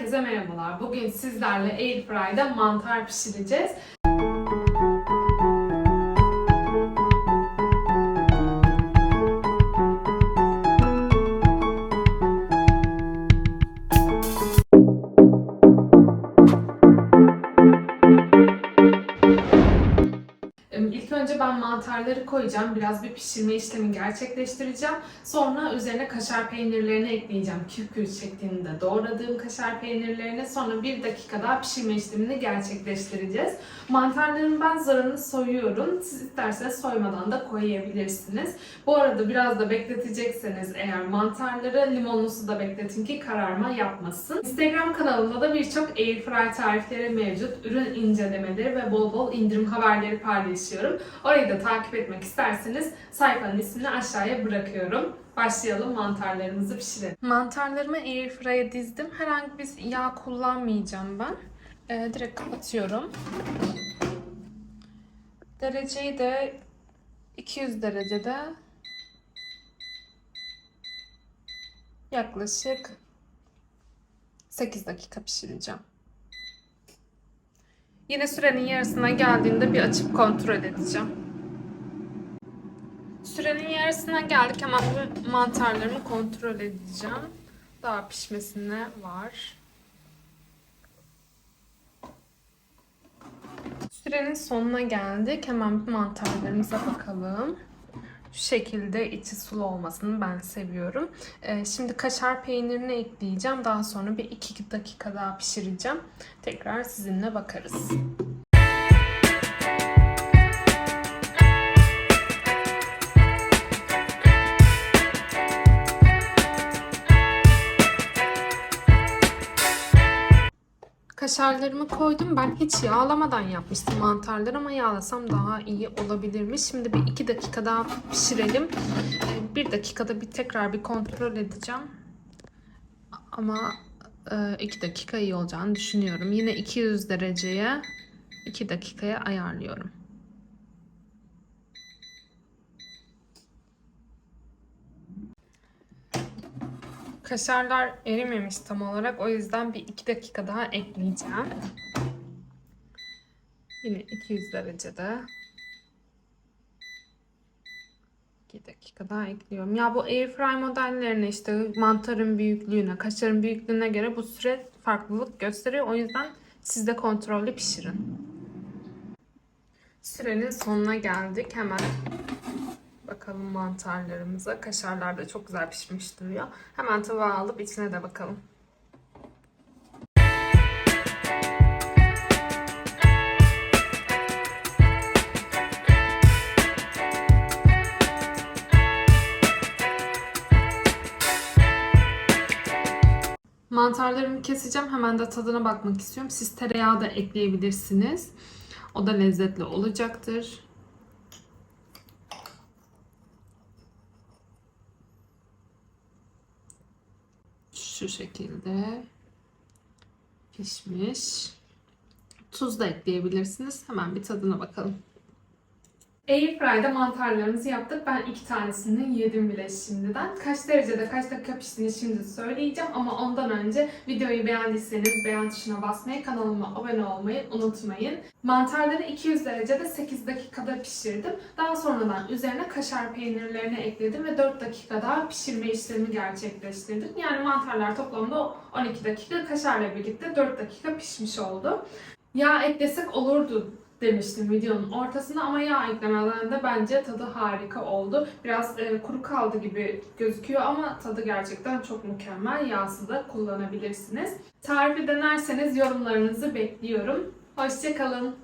Herkese merhabalar. Bugün sizlerle Airfry'da mantar pişireceğiz. Mantarları koyacağım. Biraz bir pişirme işlemi gerçekleştireceğim. Sonra üzerine kaşar peynirlerini ekleyeceğim. Küp şeklinde doğradığım kaşar peynirlerini. Sonra bir dakika daha pişirme işlemini gerçekleştireceğiz. Mantarların ben zarını soyuyorum. Siz isterseniz soymadan da koyabilirsiniz. Bu arada biraz da bekletecekseniz eğer mantarları limonlu suda bekletin ki kararma yapmasın. Instagram kanalımda da birçok airfry tarifleri mevcut. Ürün incelemeleri ve bol bol indirim haberleri paylaşıyorum. Orayı da takip etmek isterseniz sayfanın ismini aşağıya bırakıyorum. Başlayalım mantarlarımızı pişirelim. Mantarlarımı airfry'e dizdim. Herhangi bir yağ kullanmayacağım ben. Ee, direkt kapatıyorum. Dereceyi de 200 derecede yaklaşık 8 dakika pişireceğim. Yine sürenin yarısına geldiğinde bir açıp kontrol edeceğim. Sürenin yarısına geldik hemen bu mantarlarımı kontrol edeceğim. Daha pişmesine var. Sürenin sonuna geldik. Hemen mantarlarımıza bakalım. Şu şekilde içi sulu olmasını ben seviyorum. Ee, şimdi kaşar peynirini ekleyeceğim. Daha sonra bir iki dakika daha pişireceğim. Tekrar sizinle bakarız. Kaşarlarımı koydum. Ben hiç yağlamadan yapmıştım mantarları ama yağlasam daha iyi olabilirmiş. Şimdi bir iki dakika daha pişirelim. Ee, Bir dakikada bir tekrar bir kontrol edeceğim. Ama e, iki dakika iyi olacağını düşünüyorum. Yine 200 dereceye 2 dakikaya ayarlıyorum. Kaşarlar erimemiş tam olarak. O yüzden bir iki dakika daha ekleyeceğim. Yine 200 derecede. 2 dakika daha ekliyorum. Ya bu airfry modellerine işte mantarın büyüklüğüne, kaşarın büyüklüğüne göre bu süre farklılık gösteriyor. O yüzden siz de kontrollü pişirin. Sürenin sonuna geldik. Hemen bakalım mantarlarımıza. Kaşarlar da çok güzel pişmiş duruyor. Hemen tabağa alıp içine de bakalım. Mantarlarımı keseceğim. Hemen de tadına bakmak istiyorum. Siz tereyağı da ekleyebilirsiniz. O da lezzetli olacaktır. Şu şekilde pişmiş. Tuz da ekleyebilirsiniz. Hemen bir tadına bakalım. Airfry'de mantarlarımızı yaptık. Ben iki tanesini yedim bile şimdiden. Kaç derecede kaç dakika piştiğini şimdi söyleyeceğim ama ondan önce videoyu beğendiyseniz beğen tuşuna basmayı, kanalıma abone olmayı unutmayın. Mantarları 200 derecede 8 dakikada pişirdim. Daha sonradan üzerine kaşar peynirlerini ekledim ve 4 dakika daha pişirme işlemi gerçekleştirdim. Yani mantarlar toplamda 12 dakika, kaşarla birlikte 4 dakika pişmiş oldu. Yağ eklesek olurdu demiştim videonun ortasında ama yağ eklemeden de bence tadı harika oldu. Biraz e, kuru kaldı gibi gözüküyor ama tadı gerçekten çok mükemmel. Yağsız da kullanabilirsiniz. Tarifi denerseniz yorumlarınızı bekliyorum. Hoşçakalın.